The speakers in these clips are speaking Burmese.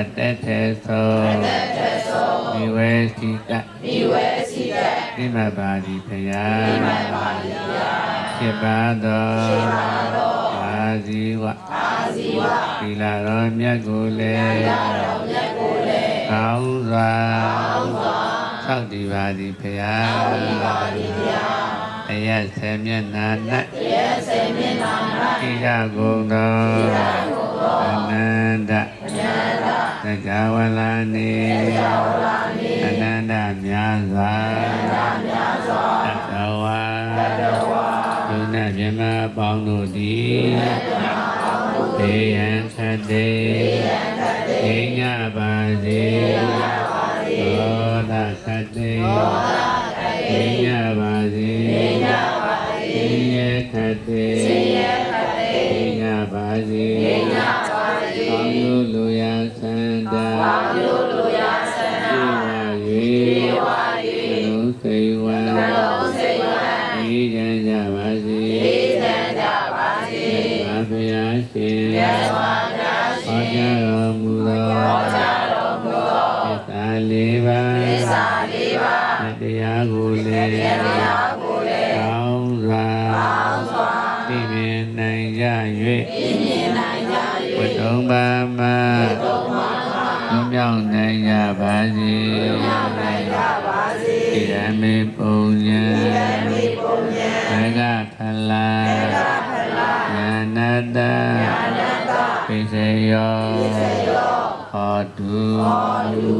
အတ္တထေသောမိဝေစီကမိဝေစီကနိမပါတိဖယာနိမပါတိဖယာဖြစ်ပါသောဖြစ်ပါသောအာဇီဝအာဇီဝသီလာတော်မြတ်ကိုလည်းသီလာတော်မြတ်ကိုလည်းကောင်းစွာကောင်းစွာသောက်တည်ပါသည်ဖယာသောက်တည်ပါသည်ဖယာအယတ်ဆေမျက်နာ၌အယတ်ဆေမျက်နာ၌ဣဒဂုံသောဣဒဂုံသောအနန္တ အနန္တသက္ကဝလာနေသက္ကဝလာနေအနန္တမြတ်စွာအနန္တမြတ်စွာတတဝါတတဝါဒုနမြမပေါင်းတို့သည်ဘေးရန်ခတ်တေဘေးညပါစေသောဒခတ်တေဘေးညပါစေဘေးညပါစေဘေးရခတ်တေဘေးရခတ်တေဘေးည ပါစေဘေးညပါစေကောင်းလို့လူရဆန္ဒကောင်းလို့လူရဆန္ဒပြေဝ၍ပြေဝ၍လုံးစိတ်ဝမ်းလုံးစိတ်ဝမ်းဤကြံကြပါစေဤကြံကြပါစေဘာဖယားရှင်မြတ်စွာ ပါမဝတ္တုံပါမလွမြောက်နိုင်ကြပါစေလွမြောက်နိုင်ကြပါစေဣရမေပုံညံဣရမေပုံညံဘေကဖလာဘေကဖလာညာနတ္တညာနတ္တပိစေယောပိစေယောဟောတုဟောတု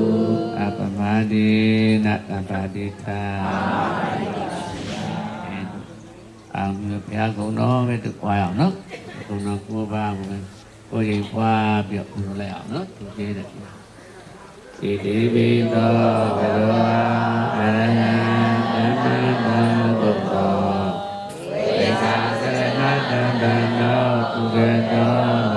အပမတိနတ္တပါတိသာအောင်ဘုရားကုံတော်ပဲတူပွားအောင်နော်ကုံတော်ကိုပါဘုရား ကိုရင်ပွားပြီးတော့ပြုလိုက်အောင်နော်သူကျေးတယ်ဣတိပိသောဘဂဝါအရဟံသမ္မာသမ္ဗုဒ္ဓောဝေသာသရဏတံတံနောသူကတော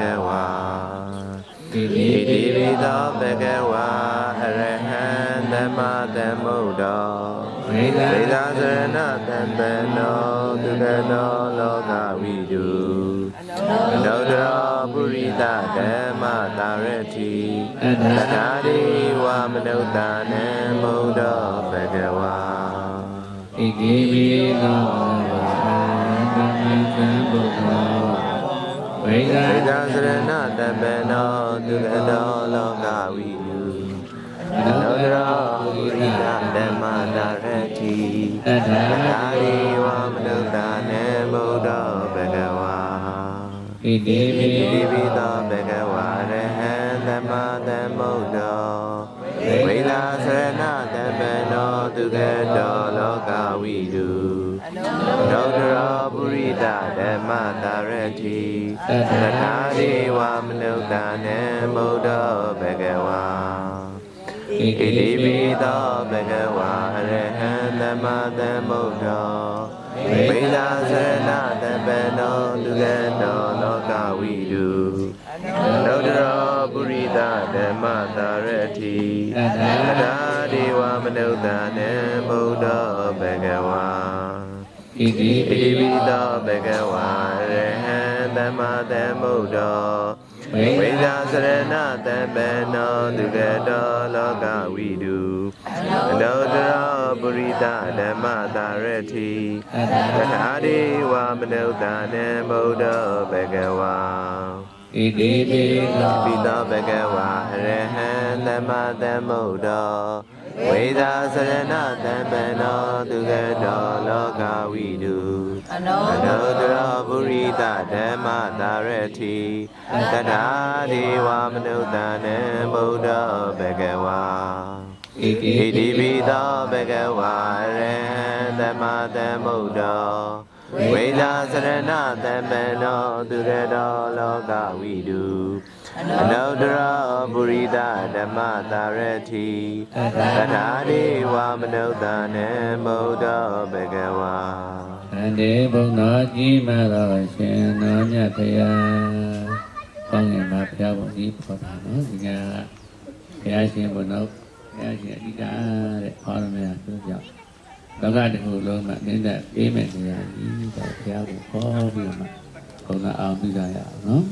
ဂဝါဣတိဣတိပိသောဘဂဝါအရဟံသမ္မာသမ္ဗုဒ္ဓောဝေဒဝိသာသရဏတံပနောဒုက္ခတောလောကဝိတုအနုတ္တရပုရိသဓမ္မတာရတိအတ္တသနာတိဝမနုဿာနံဘုဒ္ဓဘဂဝါဣတိပိသောဘဂဝါသမ္မာသမ္ဗုဒ္ဓော ဝေဒဝိသာသရဏတံပနောဒုက္ခတောလောကဝိတုအနုတ္တရပုရိသဓမ္မတာရတိအတ္တသနာတိဝမနုဿာနံဘုဒ္ဓဘဂဝါဣတိပိဣတိပိသောဘဂဝါရဟံသမ္မာသမ္ဗုဒ္ဓောဝိလာသရဏတမ္ပနောသူကတောလောကဝိတုနောဒရောပုရိသ ဓမ္မတာရတိသနာဒေဝမနုဿာနံဗုဒ္ဓဘဂဝါဣတိပိသောဘဂဝါရဟံသမ္မာသမ္ဗုဒ္ဓောဝိလာသရဏတမ္ပနောသူကတောလောကဝိတုနောဒရောပုရိသဓမ္မတာရတိအတ္တသဒ္ဓဒေဝမနုဿာနံဗုဒ္ဓဘဂဝါ ဣတိဣပိတိပိသောဘဂဝါရဟံသမ္မာသမ္ဗုဒ္ဓောဝေဝိဒဇာစရဏတံပနောဒုက္ခတောလောကဝိတုအနုတ္တရောပုရိသဓမ္မတာရတိအတ္တသဒ္ဓဒေဝမနုဿာနံဗုဒ္ဓဘဂဝါဣတိပိသောပိသောဘဂဝါအရဟံသမ္မာသမ္ဗုဒ္ဓော ဝေဒာစရဏတံပနောသူကတောလောကဝိတုအနုတ္တရပုရိသဓမ္မတာရတိတထာဒေဝမနုဿာနံဗုဒ္ဓဘဂဝါဣတိဣတိပိသောဘဂဝါအရဟံသမ္မာသမ္ဗုဒ္ဓောဝဝိလာစရဏတမ္ပနောသူရတောလောကဝိတု အနုတ္တရပုရိသဓမ္မတာရတိသတ္ထာဒေဝမနုဿာနေမုဒ္ဒောဘဂဝါအန္တေဘုံတော်ကြီးမတော်ရှင်တော်မြတ်ဖရာကောင်းငင်မှာဖရာဘုံကြီးပေါ်တာနော်ဒီကဖရာရှင်ဘုံတော်ဖရာရှင်အဓိကတဲ့ဟောရမယ်ပြောကြောက်လောကတစ်ခုလုံးမှာနင်းတဲ့ပြေးမဲ့နေရာကြီးတော့ဖရာကိုခေါ်ပြီးမှဘုံတော်အောင်ပြီးကြရအောင်နော်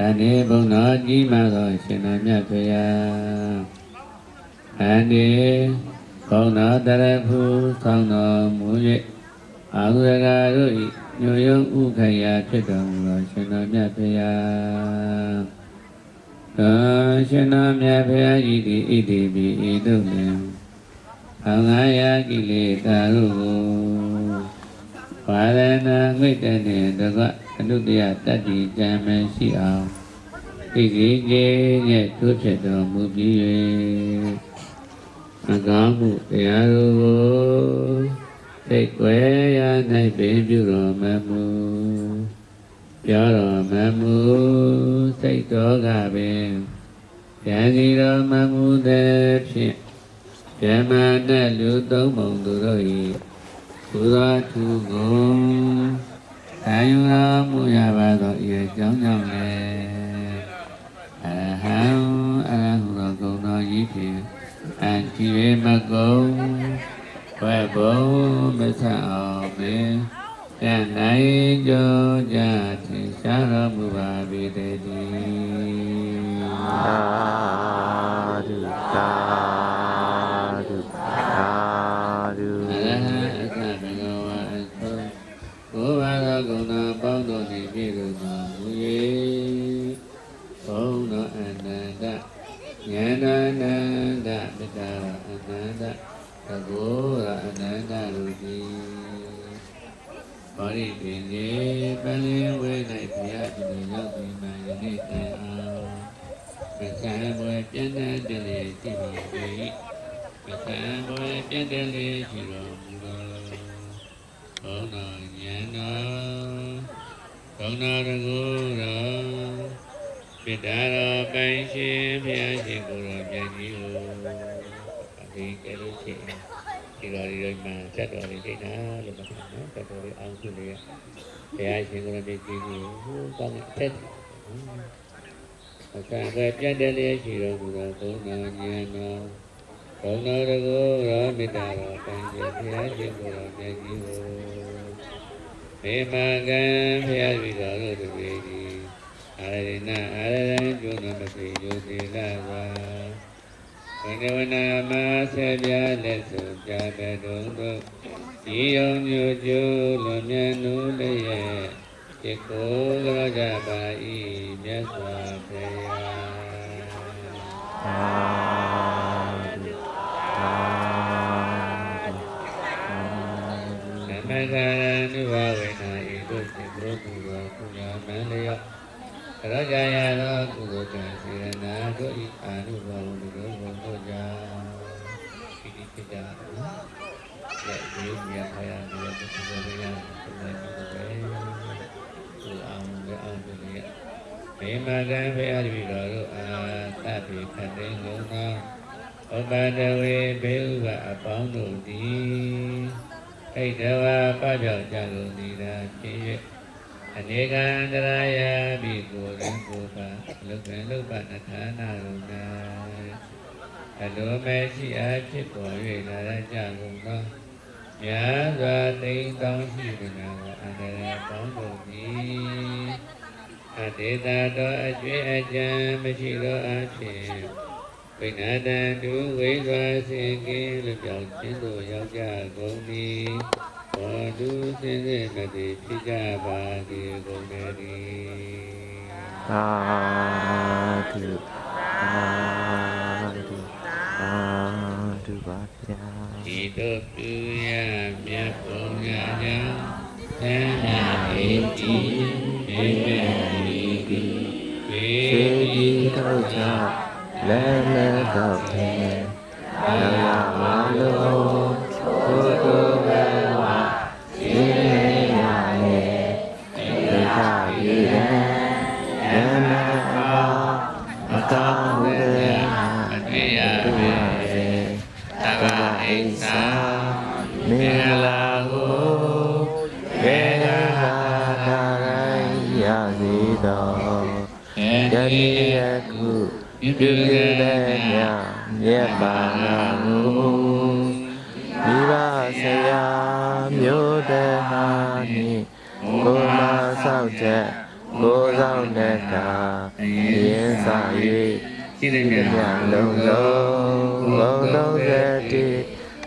အန္တေဘုံတော်ကြီးမတော်ရှင်တော်မြတ်ဖရာအန္တေဘုံတော်တရဖူဆောင်းတော်မူ၍အာဟုရကတို့ဤညိုယုံဥခရာဖြစ်တော်မူသောရှင်တော်မြတ်ဖရာသာရှင်တော်မြတ်ဖရာဤသည်ဣတိပိဤသို့လင်အငါယကိလေသာတို့ ကိုပါရဏငိတ်တဲ့နှင့်တကအနုတ္တယတတ္တိကြံမရှိအောင်ဣတိကေရဲ့တို့ဖြစ်တော်မူပြီး၍အကောင်းမှုတရားတို့ကိုစိတ်ွယ်ရ၌ပင်ပြုတော်မမူပြောတော်မမူစိတ်တော်ကပင်ဉာဏ်စီတော်မမူသည်ဖြင့်ဗြဟ္မာနှင့်လူသုံးပုံသူတို့၏ ဘုရားသူကိုခံယူတော်မူရပါသောဤအကြောင်းကြောင့်လည်းအဟံအရဟံသောဂုဏ်တော်ကြီးဖြင့်အံကြည်မကုံဘွယ်ဘုံမဆအောင်ပင်တန်နိုင်ကြောကြထင်ရှားတော်မူပါပေတည်းသာ နန္တမေတ္တာအနန္တသဘောရအနန္တလူကြီးပါရိပင်လေပလင်ဝဲ၌ဘုရားရှင်ရောက်ပြီးမှယနေ့တိုင်အောင်ပကံဘွယ်ပြည့်တဲ့တည်းလေးရှိပါ၏ပကံဘွယ်ပြည့်တဲ့လေးရှိတော်မူသောဘုံတော်ဉာဏ်တော်ဘုံတော်တကူတော် ပိတ္တာတော်ပိုင်ရှင်ဘုရားရှင်ကိုယ်တော်မြတ်ကြီးကိုဒီကဲလို့ရှိရင်ဒီတော်ဒီမှာဆက်တော်လေးဒိဋ္ဌာလို့ပြောတာနော်ဆက်တော်လေးအောင်စုလေးဘုရားရှင်ကိုယ်တော်မြတ်ကြီးကိုဟိုကောင်းတဲ့အကံပဲပြတ်တယ်လျက်ရှိတော်မူသောဘုန်းတော်ဉာဏ်တော်ဘုန်းတော်တကူရောမေတ္တာတော်ပန်ကျေဘုရားရှင်ကိုယ်တော်မြတ်ကြီးကိုမေမကံဘုရားရှိတော်တို့တပည့်ဒီ အာရဏအာရဏကျွန်းတော်မပြေယုတိလာပါဝိနဝနာမဆေပြလက်စုပြပေတုံတို့ဒီယုံညွကျိုးလွန်မြတ်နုလည်းရဲ့ဒီကိုယ်ကြောကြပါ၏မြတ်စွာဘုရားသာဓုသာဓုသမဂရဏုဘဝေနာဤသို့စေဘုသူသောကုဏမန္တယ ရောကြရသောကုသိုလ်ကံစေရနာတို့ဤအာနုဘောဝလူတို့ဘုံတို့ကြောင့်ဒီဒီပြတာနော်ရဲ့ဒီမြတ်ဖယားမြေပုစုဇေယျကိုလည်းဒီလိုပဲသူအောင်လည်းအောင်တယ်ရဲ့မေမကံဖယားဒီတော်တို့အာသဗ္ဗေခတ်တဲ့လုံးသောဥပဒဝေဘေဥကအပေါင်းတို့သည်ဣဒဝါပပြောက်ကြကုန်သည်သာဖြစ်၍ အနေကံတရာယပိကိုယ်ရင်ကိုယ်ပါလုကံလုပနထာနာရုံနာအလိုမဲ့ရှိအားဖြစ်ပေါ်၍လာရကြကုန်သောမြတ်စွာတိမ်ကောင်းရှိကနာကအန္တရာယ်ပေါင်းတို့သည်အတေတာတော်အကျွေးအကြံမရှိသောအဖြစ်ဝိနာတံသူဝိစွာစင်ကင်းလူကြောင့်ခြင်းတို့ရောက်ကြကုန်သည် ဘောတုစင်စစ်မတိဖြစ်ကြပါစေကုန်တည်းသာဓုသာဓုသာဓုပါဗျာဤသို့ပြုရမြတ်ပုံရညာသံဃာဧတိဧမေတိတိဝေစေတိတီတော့ကြလဲလဲတော့တယ်လာလာမလို့ ပြုပြုတဲ့ညမြတ်ပါငါကိုမိဘဆရာမျိုးတဲ့ဟာနိကိုမဆောက်တဲ့ကိုဆောင်တဲ့ကရင်စာ၍ရှိတဲ့ပြမြပြတ်လုံးလုံးဘုံလုံးတဲ့တိ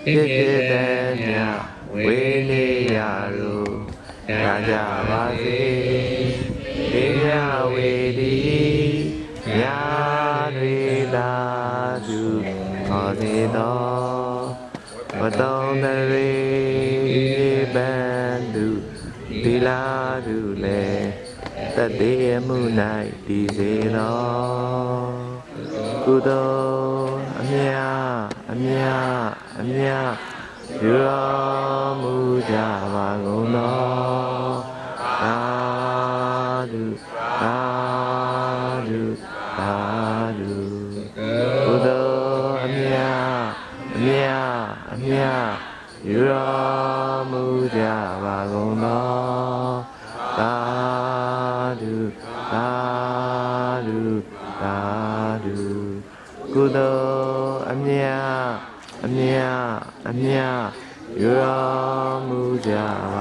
ဖြစ်ဖြစ်တဲ့ညဝေနေရလို့ရာကြပါစေဒီညဝေဒီညာတွေ သာသူခေါ်စေတော်ဘတောင်းတရေပန်သူဒီလာသူလေတတေမှု၌တည်စေတော်ကုသိုလ်အမြအမြအမြယူတော်မူကြပါကုန်တော် ကုန်တော်သာဓုသာဓုသာဓုကုသိုလ်အမြအမြအမြယူတော်မူကြပါကုန်တော်သာ